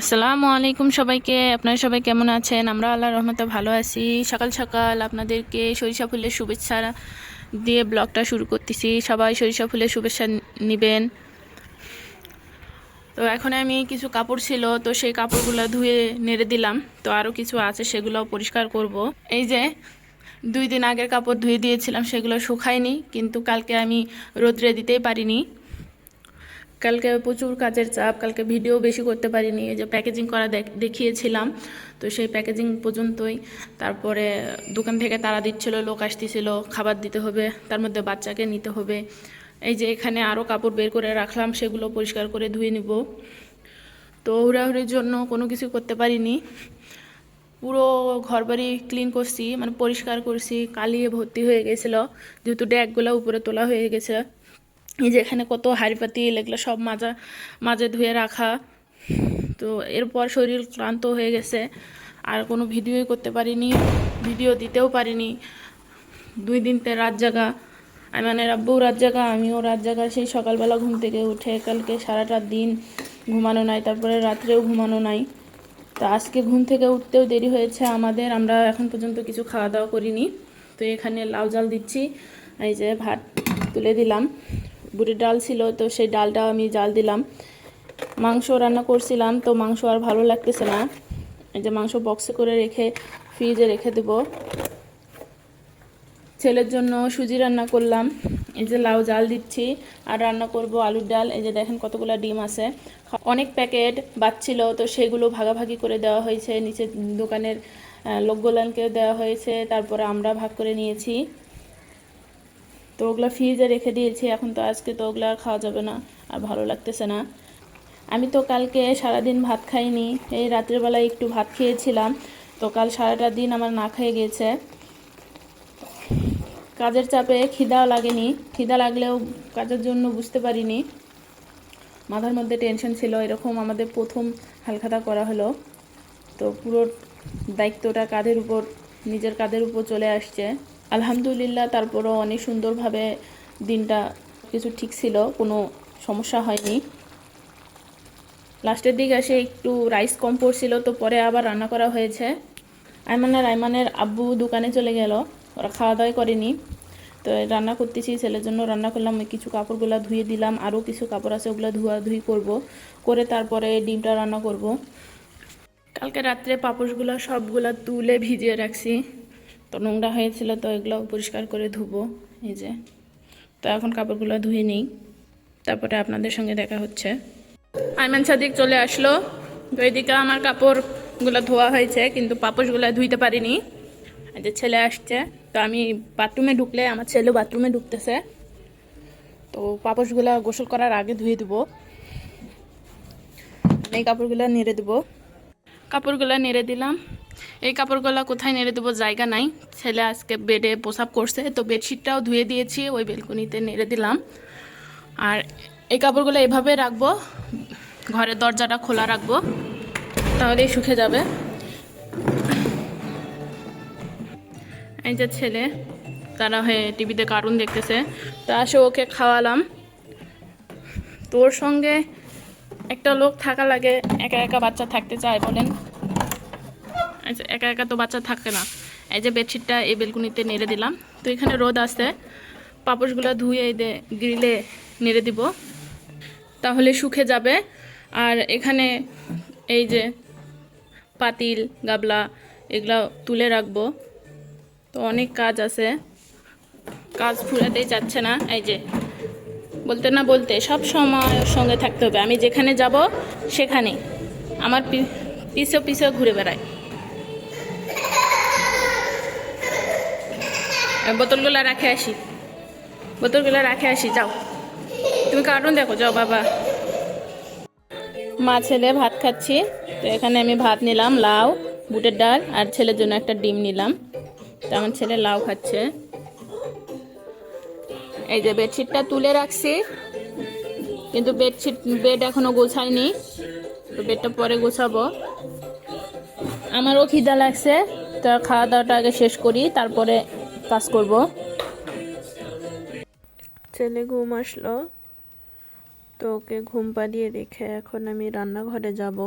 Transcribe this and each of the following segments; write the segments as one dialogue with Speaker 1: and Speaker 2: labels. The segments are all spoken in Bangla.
Speaker 1: আসসালামু আলাইকুম সবাইকে। আপনারা সবাই কেমন আছেন? আমরা আল্লাহ রহমতে ভালো আছি। সকাল সকাল আপনাদেরকে সরিষা ফুলের শুভেচ্ছা দিয়ে ব্লগটা শুরু করতেছি। সবাই সরিষা ফুলের শুভেচ্ছা নেবেন। তো এখন আমি কিছু কাপড় ছিল, তো সেই কাপড়গুলো ধুয়ে নেড়ে দিলাম। তো আরও কিছু আছে সেগুলো পরিষ্কার করব। এই যে, দুই দিন আগের কাপড় ধুয়ে দিয়েছিলাম, সেগুলো শুকায়নি, কিন্তু কালকে আমি রোদ্রে দিতেই পারিনি। কালকে প্রচুর কাজের চাপ, কালকে ভিডিও বেশি করতে পারিনি যে প্যাকেজিং করা দেখ- দেখিয়েছিলাম। তো সেই প্যাকেজিং পর্যন্তই। তারপরে দোকান থেকে তারা দিচ্ছিল, লোক আসতেছিল, খাবার দিতে হবে, তার মধ্যে বাচ্চাকে নিতে হবে। এই যে এখানে আরও কাপড় বের করে রাখলাম, সেগুলো পরিষ্কার করে ধুয়ে নিব। তো হুড়াহুড়ির জন্য কোনো কিছু করতে পারিনি। পুরো ঘরবাড়ি ক্লিন করছি মানে পরিষ্কার করছি, কালিয়ে ভর্তি হয়ে গেছিল, যেহেতু ড্যাগগুলো উপরে তোলা হয়ে গেছে। এই যে এখানে কত হাড়ি পাতিল এগুলো সব মাজা মাঝে ধুয়ে রাখা। তো এরপর শরীর ক্লান্ত হয়ে গেছে। আর কোনো ভিডিওই করতে পারিনি, ভিডিও দিতেও পারিনি। দুই দিন দিনতে রাত জাগা। আমি মানে আব্বু রাত জাগা, আমিও রাত জাগা। সেই সকালবেলা ঘুম থেকে উঠে কালকে সারাটা দিন ঘুমানো নাই, তারপরে রাত্রেও ঘুমানো নাই। তো আজকে ঘুম থেকে উঠতেও দেরি হয়েছে আমাদের, আমরা এখন পর্যন্ত কিছু খাওয়া দাওয়া করিনি। তো এখানে লাউ জাল দিচ্ছি, এই যে ভাত তুলে দিলাম। বুটের ডাল ছিল, তো সেই ডালটা আমি জাল দিলাম। মাংস রান্না করছিলাম, তো মাংস আর ভালো লাগতেছে না। এই যে মাংস বক্সে করে রেখে ফ্রিজে রেখে দেব। ছেলের জন্য সুজি রান্না করলাম, এই যে লাউ জাল দিচ্ছি, আর রান্না করব আলুর ডাল। এই যে দেখেন কতগুলো ডিম আছে। অনেক প্যাকেট বাচ্ছিল তো সেগুলো ভাগাভাগি করে দেওয়া হয়েছে। নিচে দোকানের লোকগুলানকেও দেওয়া হয়েছে, তারপরে আমরা ভাগ করে নিয়েছি। তো ওগুলো ফ্রিজে রেখে দিয়েছি, এখন তো আজকে তো ওগুলো আর খাওয়া যাবে না আর ভালো লাগতেছে না। আমি তো কালকে সারাদিন ভাত খাইনি, এই রাতের বেলায় একটু ভাত খেয়েছিলাম, তো কাল সারাটা দিন আমার না খেয়ে গেছে। কাজের চাপে খিদাও লাগেনি, খিদা লাগলেও কাজের জন্য বুঝতে পারিনি। মাথার মধ্যে টেনশন ছিল, এরকম আমাদের প্রথম হালখাতা করা হলো। তো পুরো দায়িত্বটা কাঁধের উপর, নিজের কাঁধের উপর চলে আসছে। আলহামদুলিল্লাহ, তারপরও অনেক সুন্দরভাবে দিনটা কিছু ঠিক ছিল, কোনো সমস্যা হয়নি। লাস্টের দিকে এসে একটু রাইস কম পড়ছিল, তো পরে আবার রান্না করা হয়েছে। আইমান আর আইমানের আব্বু দোকানে চলে গেল, ওরা খাওয়া দাওয়া করেনি। তো রান্না করতেছি, ছেলের জন্য রান্না করলাম, ওই কিছু কাপড়গুলো ধুয়ে দিলাম, আরও কিছু কাপড় আছে, ওগুলো ধোয়া ধুই করব, করে তারপরে ডিমটা রান্না করব। কালকে রাত্রে পাপোশগুলো সবগুলো তুলে ভিজিয়ে রাখছি। তো নোংরা হয়েছিল তো এগুলো পরিষ্কার করে ধুবো, এই যে। তো এখন কাপড়গুলো ধুয়ে নিই, তারপরে আপনাদের সঙ্গে দেখা হচ্ছে। আইমান সাদিক চলে আসলো। তো এদিকে আমার কাপড়গুলো ধোয়া হয়েছে, কিন্তু পাপোশগুলো ধুইতে পারিনি। যে ছেলে আসছে, তো আমি বাথরুমে ঢুকলে, আমার ছেলে বাথরুমে ঢুকতেছে। তো পাপোশগুলো গোসল করার আগে ধুয়ে দেবো এই কাপড়গুলো নেড়ে দেবো কাপড়গুলো নেড়ে দিলাম। এই কাপড়গুলো কোথায় নেড়ে দেবো জায়গা নাই। ছেলে আজকে বেডে প্রসাব করছে, তো বেডশিটটাও ধুয়ে দিয়েছি, ওই বেলকনিতে নেড়ে দিলাম। আর এই কাপড়গুলো এভাবে রাখব, ঘরের দরজাটা খোলা রাখব, তাহলেই শুকে যাবে। এই যে ছেলে, তারা হয়ে টিভিতে কার্টুন দেখতেছে, তা আসে ওকে খাওয়ালাম। তোর সঙ্গে একটা লোক থাকা লাগে, একা একা বাচ্চা থাকতে চায় বলেন। একা একা তো বাচ্চা থাকে না। এই যে বেডশিটটা এই বেলকুনিতে নেড়ে দিলাম। তো এখানে রোদ আসতে পাপোশগুলো ধুয়ে এই গ্রিলে নেড়ে দিব। তাহলে শুকে যাবে। আর এখানে এই যে পাতিল, গাবলা এগুলো তুলে রাখব। তো অনেক কাজ আছে। কাজ ফুরাতেই যাচ্ছে না। এই যে বলতে না বলতে সব সময় সঙ্গে থাকতে হবে। আমি যেখানে যাব সেখানে আমার পিছে পিছে ঘুরে বেড়ায়। বোতলগুলো রাখে আসি। বোতলগুলো রাখে আসি, যাও। তুমি কার্টুন দেখো, যাও, বাবা। মা, ছেলে, ভাত খাচ্ছি। তো এখানে আমি ভাত নিলাম, লাউ, বুটের ডাল, আর ছেলের জন্য একটা ডিম নিলাম। তো আমার ছেলে লাউ খাচ্ছে। এই যে বেডশিটটা তুলে রাখছি। কিন্তু বেডশিট, বেড এখনও গোছায়নি। তো বেডটা পরে গোছাবো। আমারও খিদা লাগছে। তো খাওয়া দাওয়াটা আগে শেষ করি, তারপরে কাজ করব। ছেলে ঘুম আসলো। তো ওকে ঘুম পাড়িয়ে রেখে এখন আমি রান্নাঘরে যাব।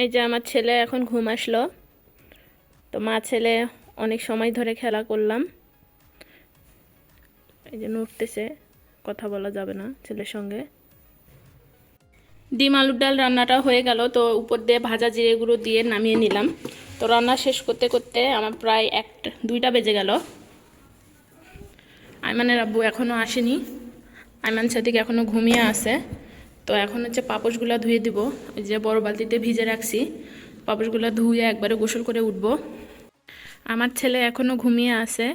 Speaker 1: এই যে আমার ছেলে এখন ঘুম আসলো। তো মা ছেলে অনেক সময় ধরে খেলা করলাম। এই যে নড়তেছে কথা বলা যাবে না ছেলের সঙ্গে। ডিম, আলুর ডাল রান্নাটা হয়ে গেল, তো উপর দিয়ে ভাজা জিরে গুঁড়ো দিয়ে নামিয়ে নিলাম। তো রান্না শেষ করতে করতে আমার প্রায় একটা দুইটা বেজে গেল। আইমানের আব্বু এখনও আসেনি। আইমান সাদিক এখনও ঘুমিয়ে আছে। তো এখন হচ্ছে পাপোশগুলো ধুয়ে দিব। যে বড় বালতিতে ভিজে রাখছি। পাপোশগুলো ধুয়ে একবারে গোসল করে উঠব। আমার ছেলে এখনও ঘুমিয়ে আছে।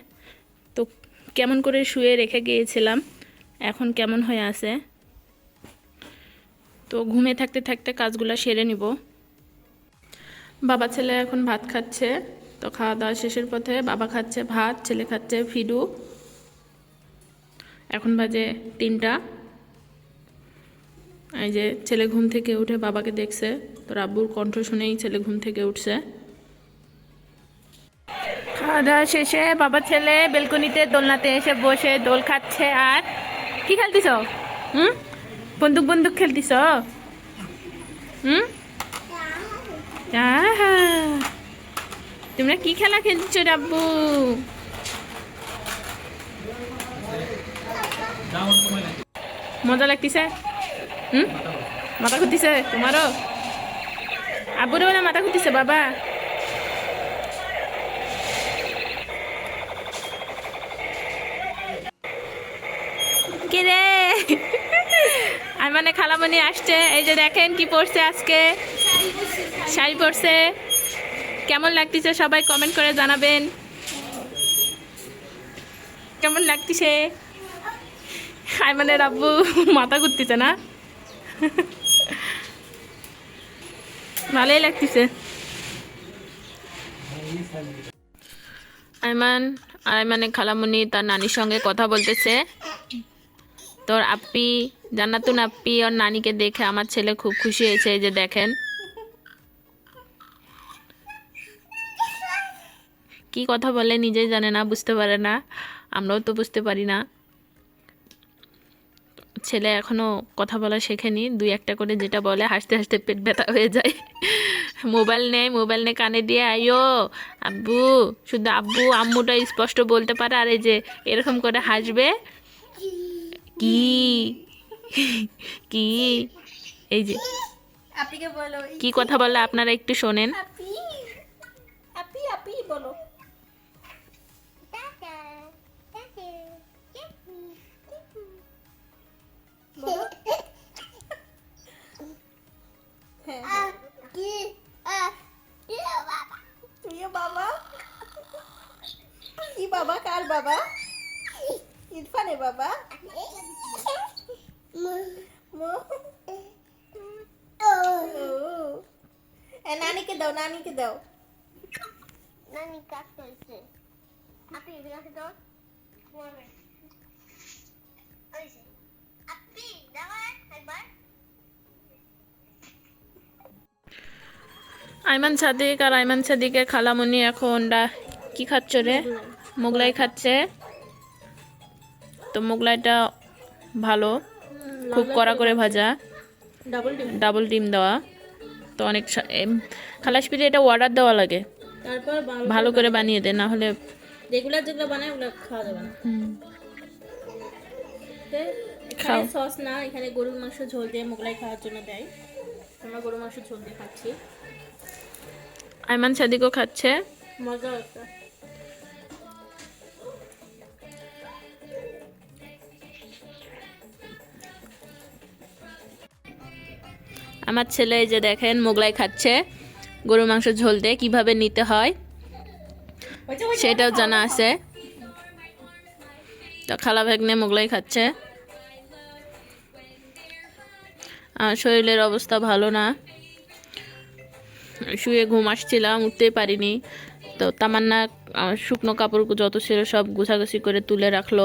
Speaker 1: তো কেমন করে শুয়ে রেখে গিয়েছিলাম, এখন কেমন হয়ে আছে? তো ঘুমিয়ে থাকতে থাকতে কাজগুলো সেরে নিব। বাবা ছেলে এখন ভাত খাচ্ছে, তো খাওয়া দাওয়া শেষের পথে বাবা খাচ্ছে ভাত, ছেলে খাচ্ছে ফিডু। এখন বাজে তিনটা। এই যে ছেলে ঘুম থেকে উঠে বাবাকে দেখছে, তো রাব্বুর কণ্ঠ শুনেই ছেলে ঘুম থেকে উঠছে। খাওয়া দাওয়া শেষে বাবা ছেলে বেলকনিতে দোলনাতে এসে বসে দোল খাচ্ছে আর কি খেলতিস? হুম? বন্দুক বন্দুক খেলতিস? হুম? তোমরা কি খেলা খেলছো, রাব্বু? মজা লাগতিছে? হুম? মাথা ঘুরতিছে তোমারও? আব্বুরে বলে মাথা ঘুরতিছে, বাবা? কে রে? আর মানে খালামণি আসছে, এই যে দেখেন কি পড়ছে আজকে? শাড়ি পরছে। কেমন লাগতেছে সবাই কমেন্ট করে জানাবেন। কেমন লাগতেছে? হাই মানে রাব্বু, মাথা ঘুরতেছে না? ভালোই লাগতেছে। আইমান আইমানে খালামুনি তার নানির সঙ্গে কথা বলতেছে। তোর আপ্পি জান্নাতুন আপ্পি ওর নানিকে দেখে আমার ছেলে খুব খুশি হয়েছে এই যে দেখেন। কি কথা বলে নিজেই জানে না বুঝতে পারে না। আমরাও তো বুঝতে পারি না। ছেলে এখনও কথা বলা শেখেনি দুই একটা করে যেটা বলে হাসতে হাসতে পেট ব্যথা হয়ে যায়। মোবাইল নেই মোবাইল নিয়ে কানে দিয়ে আইও আব্বু শুধু আব্বু আম্মুটা স্পষ্ট বলতে পারে আর এই যে এরকম করে হাসবে? কি? কি? এই যে। কি কথা বলে আপনারা একটু শোনেন।
Speaker 2: আপি আপি বলো। নানিকে দাও নানিকে দাও।
Speaker 3: নানি কাজ করছে। আপনি এদিকে দাও আপনি দাও একবার।
Speaker 1: আইমান সাদিক আর আইমান সাদিকের খালামণি এখন ডা- কি খাচ্ছ রে? মোগলাই খাচ্ছে। তো মোগলাইটা ভালো। খুব কড়া করে ভাজা।
Speaker 2: ডাবল ডিম
Speaker 1: দেওয়া। তো অনেক খালাস পিঠে এটা অর্ডার দেওয়া লাগে।
Speaker 2: তারপর
Speaker 1: ভালো করে বানিয়ে দেয় না হলে
Speaker 2: রেগুলার যেগুলো বানায় ওগুলো খাওয়া যাবে না। এখানে সস না এখানে গরুর মাংস ঝোল দিয়ে মোগলাই খাওয়ার জন্য দেয়। আমরা গরুর মাংস ঝোল দিয়ে খাচ্ছি।
Speaker 1: আইমান সাদিকও খাচ্ছে।
Speaker 2: মজা একটা।
Speaker 1: আমার ছেলে যে দেখেন মোগলাই খাচ্ছে গরু মাংস ঝোল দিয়ে কীভাবে নিতে হয়, সেটাও জানা আছে। তো খালা ভাগ্নে মোগলাই খাচ্ছে। আমার শরীরের অবস্থা ভালো না। শুয়ে ঘুম আসছিলাম, উঠতেই পারিনি। তো তামান্না শুকনো কাপড় যত ছিল সব গুছাগুছি করে তুলে রাখল।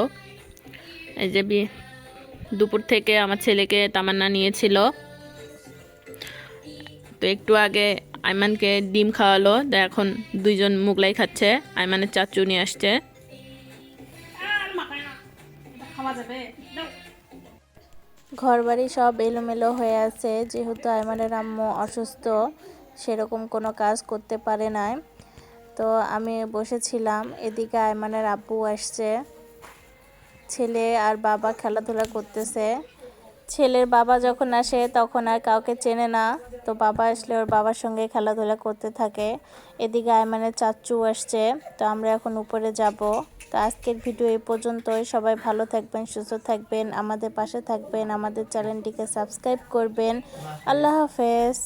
Speaker 1: এই যে দুপুর থেকে আমার ছেলেকে তামান্না নিয়েছিল। তো একটু আগে আইমানকে ডিম খাওয়ালো, তো এখন দুইজন মুগলাই খাচ্ছে। আইমানের চাচু নিয়ে আসছে।
Speaker 2: যাবে
Speaker 4: ঘরবাড়ি সব এলোমেলো হয়ে আছে, যেহেতু আইমানের আম্মু অসুস্থ, সেরকম কোনো কাজ করতে পারে নাই। তো আমি বসেছিলাম, এদিকে আয়মানের আব্বু আসছে। ছেলে আর বাবা খেলাধুলা করতেছে। ছেলের বাবা যখন আসে, তখন আর কাউকে চেনে না। তো বাবা আসলে ওর বাবার সঙ্গে খেলাধুলা করতে থাকে। এদিকে আয়মানের চাচু আসছে। তো আমরা এখন উপরে যাব। তো আজকের ভিডিও এই পর্যন্তই। সবাই ভালো থাকবেন, সুস্থ থাকবেন, আমাদের পাশে থাকবেন, আমাদের চ্যানেলটিকে সাবস্ক্রাইব করবেন। আল্লাহ হাফেজ।